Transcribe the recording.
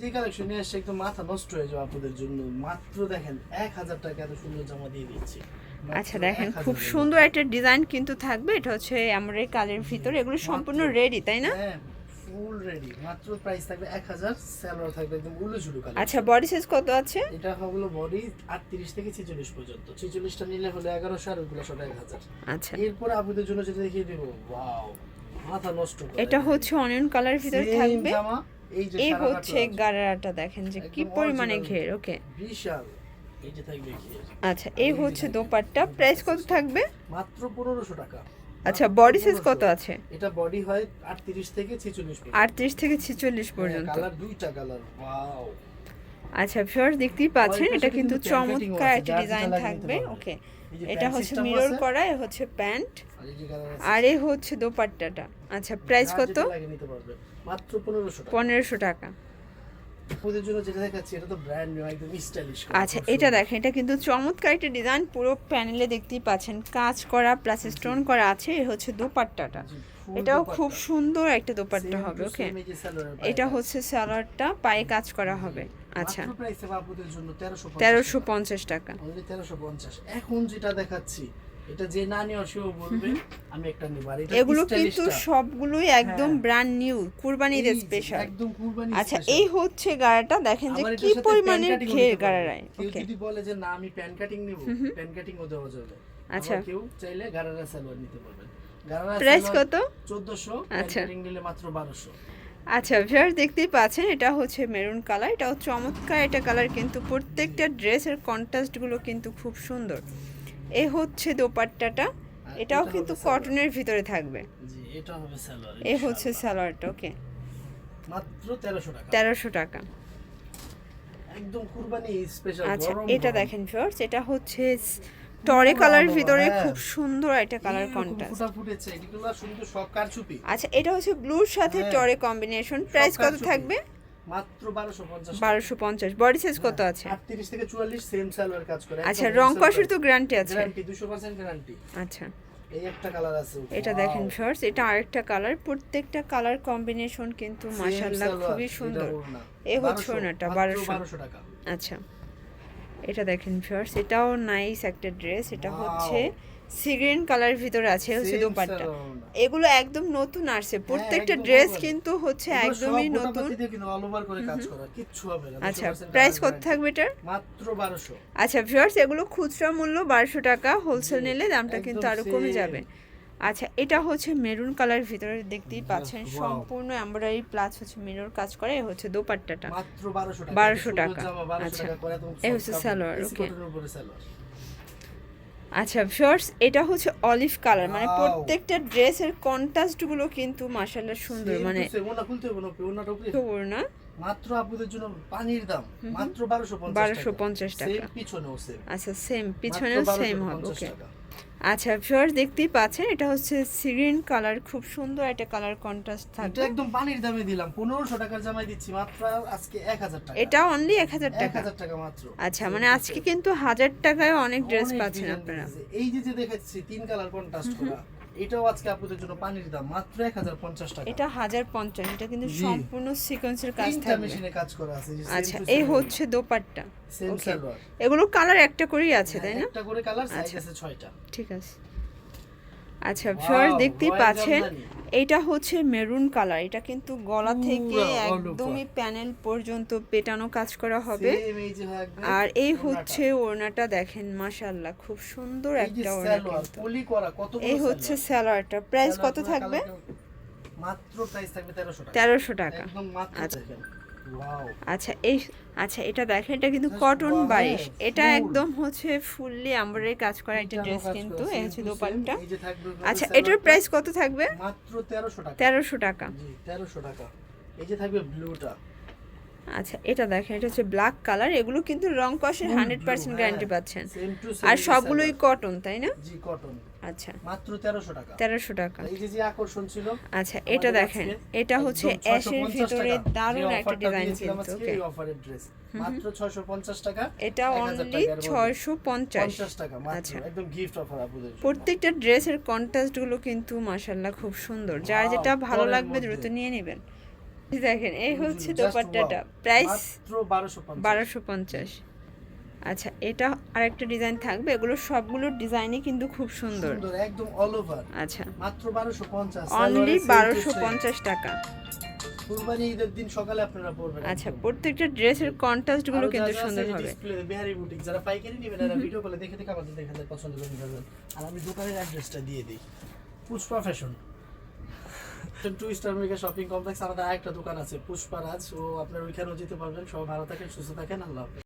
যে কালেকশন নিয়ে আসছে একদম মাথা নষ্ট হয়ে যাবে আপনাদের জন্য। মাত্র দেখেন এক হাজার টাকা এত সুন্দর জামা দিয়ে দিচ্ছি আচ্ছা দেখেন খুব সুন্দর একটা ডিজাইন কিন্তু থাকবে। এটা হচ্ছে আমরা এই কালের ভিতরে এগুলো সম্পূর্ণ রেডি তাই না? হ্যাঁ ফুল রেডি মাত্র প্রাইস থাকবে এক হাজার স্যালোয়ার থাকবে একদম উল্লু ঝুলু কালার আচ্ছা বডি সাইজ কত আছে? এটা হলো বডি আটত্রিশ থেকে ছেচল্লিশ পর্যন্ত। ছেচল্লিশটা নিলে হলো এগারোশো আর শো এক হাজার। আচ্ছা। এরপরে আপনাদের জন্য যেটা দেখিয়ে দেবো ওয়াও মাথা নষ্ট এটা হচ্ছে অনিয়ন কালার ভিতরে থাকবে। জামা, এই যে এই হচ্ছে। গারাটা দেখেন যে কি পরিমাণে ঘের ওকে। বিশাল। আচ্ছা এই হচ্ছে দোপাট্টা। প্রাইস কত থাকবে? মাত্র পনেরোশো টাকা। আচ্ছা বডি সাইজ কত আছে? এটা বডি হয় আটত্রিশ থেকে ছেচল্লিশ আটত্রিশ থেকে ছেচল্লিশ পর্যন্ত। কালার দুইটা কালার ওয়াও আচ্ছা ভিউয়ার্স দেখতেই পাচ্ছেন এটা কিন্তু চমৎকার একটা ডিজাইন থাকবে ওকে। এটা হচ্ছে মিরর করা এ হচ্ছে প্যান্ট। আর এই হচ্ছে দোপাট্টাটা। আচ্ছা প্রাইস কত। মাত্র পনেরোশো টাকা। ওদের জন্য যেটা দেখাচ্ছি এটা তো ব্র্যান্ড নিউ একদম স্টাইলিশ আচ্ছা এটা দেখেন এটা কিন্তু চমৎকার একটা ডিজাইন পুরো প্যানেলে দেখতেই পাচ্ছেন কাজ করা প্লাস স্টোন করা আছে এ হচ্ছে দোপাট্টাটা। এটাও খুব সুন্দর একটা দোপাট্টা হবে ওকে এটা হচ্ছে স্যালাডটা পায়ে কাজ করা হবে আচ্ছা। তেরোশো পঞ্চাশ টাকা। তেরোশো পঞ্চাশ। এখন যেটা দেখাচ্ছি এটা যে না নিও সেও বলবে আমি একটা নিব। আর এটা এগুলো কিন্তু সবগুলোই একদম। ব্র্যান্ড নিউ কুরবানির স্পেশাল একদম কুরবানি আচ্ছা এই হচ্ছে গাড়াটা দেখেন যে কি পরিমাণের ঘের। গাড়ারায়। কেউ যদি বলে যে না আমি প্যান কাটিং নিব প্যান কাটিং ও দেওয়া যাবে। আচ্ছা। কেউ চাইলে গারারা সালোয়ার নিতে পারবেন। প্রাইস কত? 1400 প্যান আচ্ছা। কাটিং নিলে মাত্র 1200 আচ্ছা ভিউয়ার্স দেখতেই পাচ্ছেন এটা হচ্ছে মেরুন কালার এটাও চমৎকার এটা কালার কিন্তু প্রত্যেকটা ড্রেসের কন্ট্রাস্টগুলো কিন্তু খুব সুন্দর। এই হচ্ছে দোপাট্টাটা। এটাও কিন্তু কটনের ভিতরে থাকবে। এ হচ্ছে সালোয়ারটা ওকে। মাত্র তেরোশো টাকা। একদম কুরবানি স্পেশাল আচ্ছা এটা দেখেন ভিউয়ার্স এটা হচ্ছে টরে কালার ভিতরে হ্যাঁ। খুব সুন্দর একটা কালার কন্ট্রাস্ট আচ্ছা এটা হচ্ছে ব্লুর সাথে। টরে কম্বিনেশন প্রাইস কত থাকবে? মাত্র 1250 বারোশো পঞ্চাশ। বডি সাইজ কত আছে? 38 থেকে 44 সেম সালোয়ার কাজ করে। আচ্ছা রং কষের তো গ্যারান্টি আছে। গ্যারান্টি 200% গ্যারান্টি আচ্ছা। এই একটা কালার আছে এটা দেখেন এটা আরেকটা কালার প্রত্যেকটা কালার কম্বিনেশন কিন্তু মাশাআল্লাহ খুবই সুন্দর। এই হচ্ছে 1200, ওড়নাটা, 1200 1200 টাকা। আচ্ছা। এটা দেখেন ফার্স্ট এটাও নাইস একটা ড্রেস এটা! হচ্ছে সিগ্রিন কালার ভিতরে আছে হচ্ছে দোপাট্টা। এগুলো একদম নতুন আসছে প্রত্যেকটা ড্রেস কিন্তু হচ্ছে একদমই নতুন। আচ্ছা প্রাইস কত থাকবে এটার? মাত্র 1200 আচ্ছা ভিউয়ার্স এগুলো খুচরা মূল্য বারোশো টাকা হোলসেল নিলে দামটা কিন্তু আরও কমে যাবে। আচ্ছা এটা হচ্ছে মেরুন কালার ভিতরে দেখতেই পাচ্ছেন সম্পূর্ণ এমব্রয়ডারি প্লাস হচ্ছে মিরর কাজ করে হচ্ছে দোপাট্টাটা মাত্র 1200 টাকা। 1200 টাকা। জামা 1200 আচ্ছা। টাকা এই হচ্ছে সালোয়ার, ওকে আচ্ছা ভিউয়ার্স এটা হচ্ছে অলিভ কালার মানে প্রত্যেকটা ড্রেসের কন্ট্রাস্টগুলো কিন্তু মাশাআল্লাহ সুন্দর মানে না, মাত্র আপুদের জন্য পানির দাম মাত্র 1250 1250 টাকা। পিছনেও same। আচ্ছা সেম পিছনেও সেম হবে ওকে টাকা। আচ্ছা ফিওর দেখতেই পাচ্ছেন এটা হচ্ছে সিরিন কালার খুব সুন্দর একটা কালার কন্ট্রাস্ট এটা থাকবে। একদম পানির দামে দিলাম 1500 টাকার জামাই দিচ্ছি মাত্র আজকে 1000 টাকা। এটা অনলি এক হাজার টাকা। 1000 টাকা মাত্র। আচ্ছা মানে আজকে কিন্তু 1000 টাকায় অনেক ড্রেস পাচ্ছেন আপনারা। এই যে যে দেখাচ্ছি তিন কালার কন্ট্রাস্ট করা। এটাও আজকে আপনাদের জন্য পানি দাম মাত্র 1050 টাকা। এটা হাজার পঞ্চাশ এটা কিন্তু। সম্পূর্ণ সিকোয়েন্সের কাজ থাকে থাকবে। মেশিনে কাজ করা আছে আচ্ছা এই হচ্ছে দোপাট্টা। এগুলো কালার একটা করেই আছে তাই না? একটা করে কালার সাইজ আচ্ছা। আছে 6টা ঠিক আছে। আচ্ছা ভিউয়ার দেখতেই পাচ্ছেন এটা হচ্ছে মেরুন কালার এটা কিন্তু গলা থেকে। একদমই প্যানেল পর্যন্ত পেটানো কাজ করা হবে। Same এই যে থাকবে আর এই হচ্ছে ওড়নাটা দেখেন মাশাআল্লাহ খুব সুন্দর একটা ওড়না কিন্তু। এই হচ্ছে। স্যালোয়ারটা প্রাইস কত থাকবে? মাত্র প্রাইস থাকবে 1300 টাকা। তেরোশো টাকা। একদম মাত্র আচ্ছা। আচ্ছা এই আচ্ছা এটা দেখেন এটা কিন্তু কটন বারিশ হ্যাঁ, এটা একদম হচ্ছে ফুললি আমরাই কাজ করা একটা ড্রেস কিন্তু এই হচ্ছে দোপাট্টা। আচ্ছা এটার প্রাইস কত থাকবে? মাত্র 1300 টাকা। তেরোশো টাকা। জি 1300 টাকা। এই যে থাকবে ব্লুটা আচ্ছা এটা দেখেন এটা হচ্ছে ব্ল্যাক কালার এগুলো কিন্তু রং কষের হান্ড্রেড পার্সেন্ট গ্যারান্টি। পাচ্ছেন। আর সবগুলোই কটন তাই না? জি কটন আচ্ছা। মাত্র 1300 টাকা। তেরোশো টাকা। এই যে যে আকর্ষণ ছিল আচ্ছা এটা দেখেন এটা হচ্ছে অ্যাশের 650 ভিতরে দারুণ একটা ডিজাইন কিন্তু ওকে। অফারের ড্রেস মাত্র 650 টাকা এটা 1000 অনলি টাকার মধ্যে। ছয়শো পঞ্চাশ। 50 টাকা মাত্র আচ্ছা। একদম গিফট অফার আপনাদের প্রত্যেকটা ড্রেসের কন্ট্রাস্টগুলো কিন্তু মাশাল্লাহ খুব সুন্দর। যার যেটা ভালো লাগবে দ্রুত নিয়ে নেবেন। দেখেন এই হচ্ছে দোপাট্টাটা। প্রাইস মাত্র বারোশো বারোশো পঞ্চাশ। আচ্ছা এটা আরেকটা ডিজাইন থাকবে। এগুলো সবগুলোর ডিজাইনই কিন্তু খুব সুন্দর। একদম অল ওভার আচ্ছা। মাত্র বারোশো পঞ্চাশ অনলি বারোশো পঞ্চাশ টাকা। কুরবানি ঈদের দিন সকালে আপনারা পড়বেন আচ্ছা প্রত্যেকটা ড্রেসের কন্ট্রাস্টগুলো কিন্তু সুন্দর হবে। বিহারি বুটিক যারা পাইকারি নেবেন এরা ভিডিও কলে দেখে দেখে আমাদের দেখে দেখে পছন্দ করে নিতে আর আমি দোকানের অ্যাড্রেসটা দিয়ে দিই। Pushpa fashion two star mega shopping complex আমাদের আরেকটা দোকান আছে পুষ্পারাজ ও আপনার ওইখানেও যেতে পারবেন। সবাই ভালো থাকেন সুস্থ থাকেন আল্লাহ হাফেজ।